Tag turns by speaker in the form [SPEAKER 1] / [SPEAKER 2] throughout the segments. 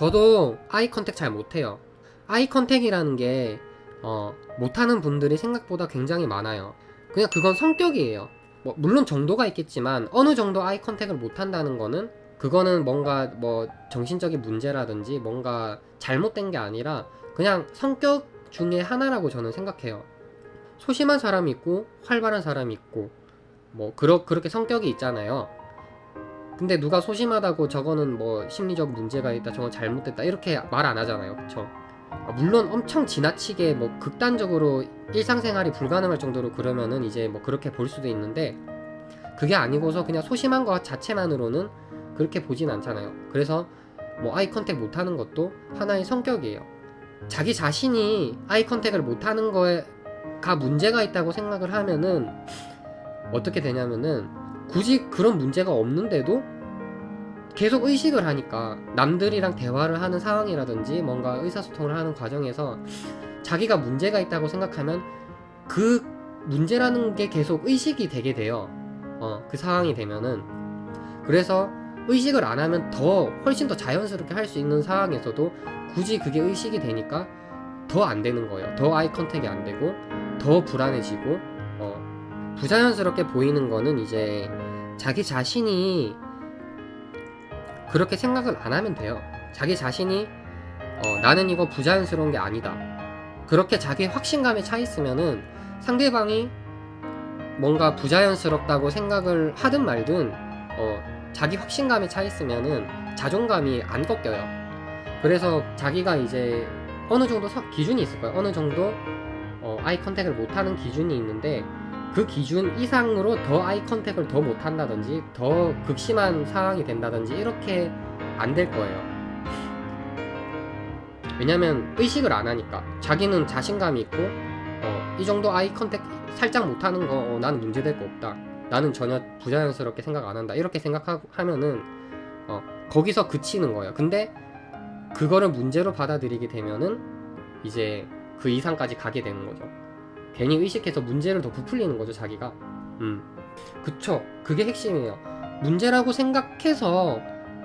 [SPEAKER 1] 저도 아이 컨택 잘 못해요. 아이 컨택이라는 게 어, 못하는 분들이 생각보다 굉장히 많아요. 그냥 그건 성격이에요. 뭐 물론 정도가 있겠지만 어느 정도 아이 컨택을 못한다는 거는 그거는 뭔가 뭐 정신적인 문제라든지 뭔가 잘못된 게 아니라 그냥 성격 중에 하나라고 저는 생각해요. 소심한 사람이 있고 활발한 사람이 있고 뭐 그러, 그렇게 성격이 있잖아요. 근데 누가 소심하다고 저거는 뭐 심리적 문제가 있다 저건 잘못됐다 이렇게 말 안 하잖아요. 그쵸? 아, 물론 엄청 지나치게 뭐 극단적으로 일상생활이 불가능할 정도로 그러면은 이제 뭐 그렇게 볼 수도 있는데 그게 아니고서 그냥 소심한 것 자체만으로는 그렇게 보진 않잖아요. 그래서 뭐 아이 컨택 못하는 것도 하나의 성격이에요. 자기 자신이 아이 컨택을 못하는 거에가 문제가 있다고 생각을 하면은 어떻게 되냐면은 굳이 그런 문제가 없는데도 계속 의식을 하니까 남들이랑 대화를 하는 상황이라든지 뭔가 의사소통을 하는 과정에서 자기가 문제가 있다고 생각하면 그 문제라는 게 계속 의식이 되게 돼요. 어, 그 상황이 되면은. 그래서 의식을 안 하면 더 훨씬 더 자연스럽게 할 수 있는 상황에서도 굳이 그게 의식이 되니까 더 안 되는 거예요. 더 아이 컨택이 안 되고 더 불안해지고 어, 부자연스럽게 보이는 거는 이제 자기 자신이 그렇게 생각을 안 하면 돼요. 자기 자신이 어, 나는 이거 부자연스러운 게 아니다. 그렇게 자기 확신감에 차 있으면은 상대방이 뭔가 부자연스럽다고 생각을 하든 말든 어, 자기 확신감에 차 있으면은 자존감이 안 꺾여요. 그래서 자기가 이제 어느 정도 서- 기준이 있을 거예요. 어느 정도 어, 아이 컨택을 못하는 기준이 있는데 그 기준 이상으로 더 아이 컨택을 더 못한다든지 더 극심한 상황이 된다든지 이렇게 안 될 거예요. 왜냐면 의식을 안 하니까 자기는 자신감이 있고 어, 이 정도 아이 컨택 살짝 못하는 거 어, 나는 문제될 거 없다. 나는 전혀 부자연스럽게 생각 안 한다. 이렇게 생각하면은 어, 거기서 그치는 거예요. 근데 그거를 문제로 받아들이게 되면은 이제 그 이상까지 가게 되는 거죠. 괜히 의식해서 문제를 더 부풀리는 거죠, 자기가. 음. 그쵸. 그게 핵심이에요. 문제라고 생각해서,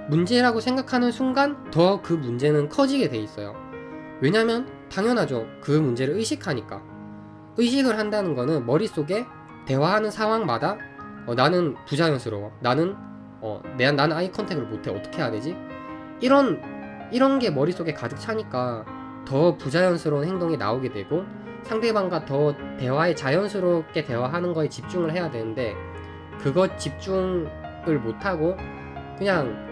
[SPEAKER 1] 문제라고 생각하는 순간 더 그 문제는 커지게 돼 있어요. 왜냐면, 당연하죠. 그 문제를 의식하니까. 의식을 한다는 거는 머릿속에 대화하는 상황마다, 어, 나는 부자연스러워. 나는, 어, 내, 나는 아이 컨택을 못해. 어떻게 해야 되지? 이런, 이런 게 머릿속에 가득 차니까 더 부자연스러운 행동이 나오게 되고, 상대방과 더 대화에 자연스럽게 대화하는 거에 집중을 해야 되는데 그거 집중을 못하고 그냥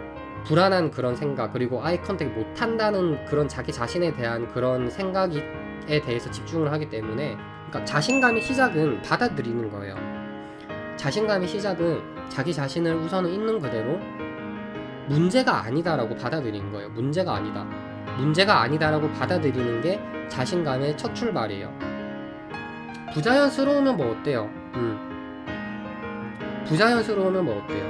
[SPEAKER 1] 불안한 그런 생각 그리고 아이 컨택 못한다는 그런 자기 자신에 대한 그런 생각에 대해서 집중을 하기 때문에 그러니까 자신감의 시작은 받아들이는 거예요. 자신감의 시작은 자기 자신을 우선은 있는 그대로 문제가 아니다라고 받아들이는 거예요. 문제가 아니다. 문제가 아니다라고 받아들이는 게 자신감의 첫 출발이에요. 부자연스러우면 뭐 어때요? 음. 부자연스러우면 뭐 어때요?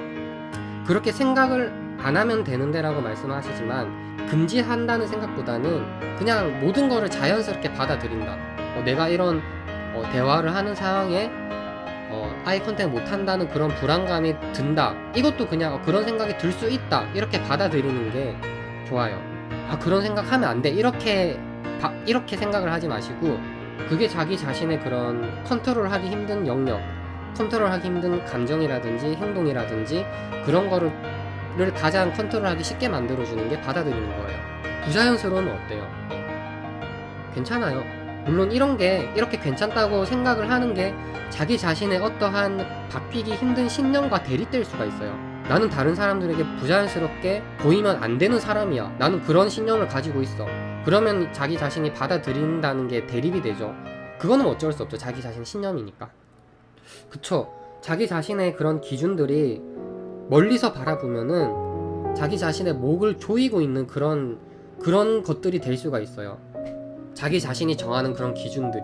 [SPEAKER 1] 그렇게 생각을 안 하면 되는데라고 말씀하시지만 금지한다는 생각보다는 그냥 모든 거를 자연스럽게 받아들인다. 어, 내가 이런 어, 대화를 하는 상황에 어, 아이 컨택 못 한다는 그런 불안감이 든다. 이것도 그냥 어, 그런 생각이 들 수 있다. 이렇게 받아들이는 게 좋아요. 아 그런 생각 하면 안 돼. 이렇게 바- 이렇게 생각을 하지 마시고 그게 자기 자신의 그런 컨트롤하기 힘든 영역, 컨트롤하기 힘든 감정이라든지 행동이라든지 그런 거를 가장 컨트롤하기 쉽게 만들어주는 게 받아들이는 거예요. 부자연스러우면 어때요? 괜찮아요. 물론 이런 게 이렇게 괜찮다고 생각을 하는 게 자기 자신의 어떠한 바뀌기 힘든 신념과 대립될 수가 있어요. 나는 다른 사람들에게 부자연스럽게 보이면 안 되는 사람이야. 나는 그런 신념을 가지고 있어. 그러면 자기 자신이 받아들인다는 게 대립이 되죠. 그거는 어쩔 수 없죠. 자기 자신 신념이니까. 그쵸. 자기 자신의 그런 기준들이 멀리서 바라보면은 자기 자신의 목을 조이고 있는 그런 그런 것들이 될 수가 있어요. 자기 자신이 정하는 그런 기준들이.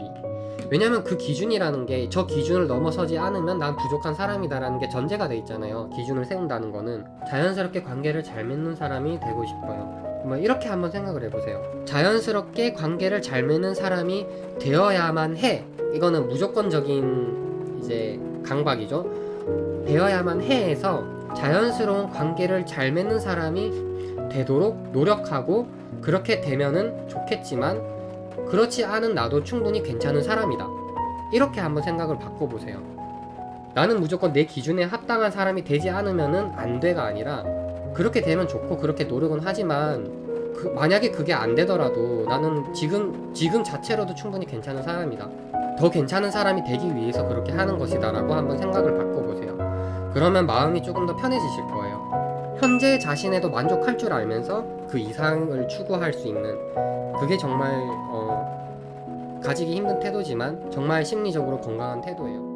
[SPEAKER 1] 왜냐면 그 기준이라는 게 저 기준을 넘어서지 않으면 난 부족한 사람이다라는 게 전제가 돼 있잖아요. 기준을 세운다는 거는 자연스럽게 관계를 잘 맺는 사람이 되고 싶어요. 뭐 이렇게 한번 생각을 해보세요. 자연스럽게 관계를 잘 맺는 사람이 되어야만 해. 이거는 무조건적인 이제 강박이죠. 되어야만 해에서 자연스러운 관계를 잘 맺는 사람이 되도록 노력하고 그렇게 되면은 좋겠지만 그렇지 않은 나도 충분히 괜찮은 사람이다. 이렇게 한번 생각을 바꿔보세요. 나는 무조건 내 기준에 합당한 사람이 되지 않으면은 안 돼가 아니라 그렇게 되면 좋고 그렇게 노력은 하지만 그- 만약에 그게 안 되더라도 나는 지금 지금 자체로도 충분히 괜찮은 사람이다. 더 괜찮은 사람이 되기 위해서 그렇게 하는 것이다라고 한번 생각을 바꿔보세요. 그러면 마음이 조금 더 편해지실 거예요. 현재 자신에도 만족할 줄 알면서 그 이상을 추구할 수 있는 그게 정말 어, 가지기 힘든 태도지만 정말 심리적으로 건강한 태도예요.